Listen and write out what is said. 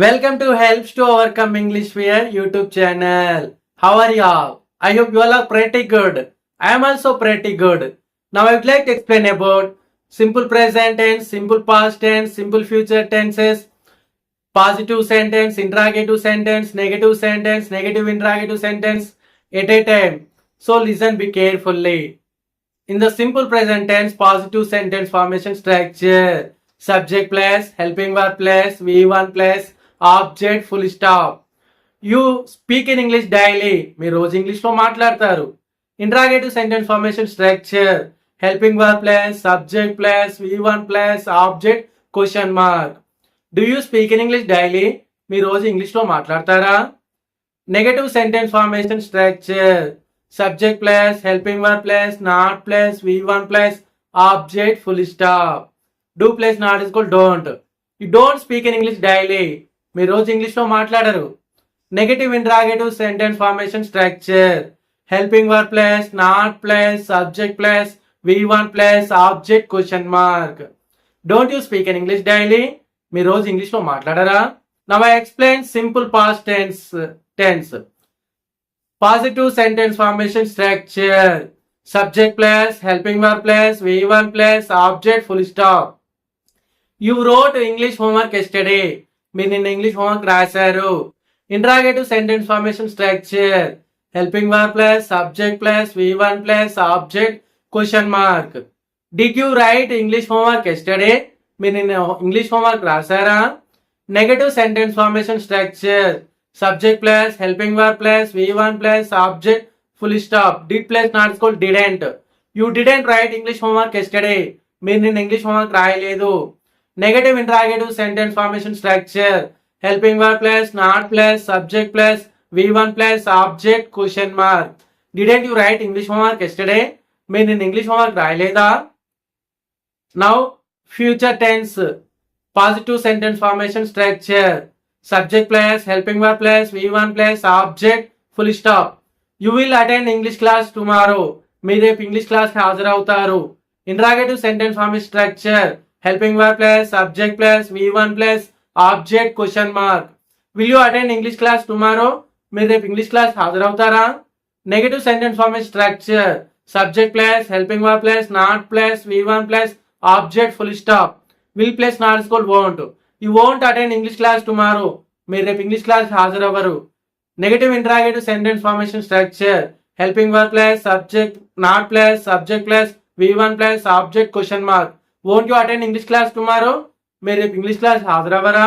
Welcome to Helps to Overcome English Fear YouTube channel. How are you all? I hope you all are pretty good. I am also pretty good. Now I would like to explain about simple present tense, simple past tense, simple future tenses, positive sentence, interrogative sentence, negative sentence, negative interrogative sentence at a time. So listen be carefully. In the simple present tense, positive sentence formation structure, subject plus, helping verb plus, V1 plus, object full stop you speak in English daily మీరు రోజు ఇంగ్లీష్లో మాట్లాడతారు. Interrogative sentence formation structure helping verb plus subject plus V one plus object question mark do you speak in English daily మీరు రోజు ఇంగ్లీష్లో మాట్లాడతారా? Negative sentence formation structure subject plus helping verb plus not plus V one plus object full stop do plus not equal don't you don't speak in English daily మీరు రోజు ఇంగ్లీష్లో మాట్లాడరు. Negative interrogative sentence formation structure helping verb plus not plus subject plus V one plus object question mark don't you speak in English daily మీరు రోజు ఇంగ్లీష్లో మాట్లాడరా? Now I explain simple past tense tense positive sentence formation structure subject plus helping verb plus V one plus object full stop you wrote English homework yesterday మీరు నిన్న English homework రాశారు. Interrogative sentence formation structure helping verb plus subject plus V one plus object question mark did you write English homework yesterday మీరు నిన్న English homework రాశారా? Negative sentence formation structure subject plus helping verb plus V one plus object full stop did plus not equal didn't you didn't write English homework yesterday మీరు నిన్న English homework రాయలేదు. Negative interrogative sentence formation structure helping verb plus not plus subject plus V one plus object question mark didn't you write English homework yesterday మీరు నేను English homework రాయలేదా? Now future tense positive sentence formation structure subject plus helping verb plus V one plus object full stop you will attend English class tomorrow మీరు రేపు English class హాజరవుతారు. Interrogative sentence formation structure helping verb plus subject plus v1 plus object question mark. Will you attend english class tomorrow? మీరు రేపు English class హాజరవుతారా? Negative sentence form structure subject plus helping verb plus not plus V one plus object full stop will plus not equal won't you won't attend English class tomorrow మీరు రేపు English class హాజరవ్వరు. Negative interrogative sentence formation structure helping verb plus subject not plus subject plus V one plus object question mark won't you attend English class tomorrow మీరు రేపు English class హాజరవ్వరా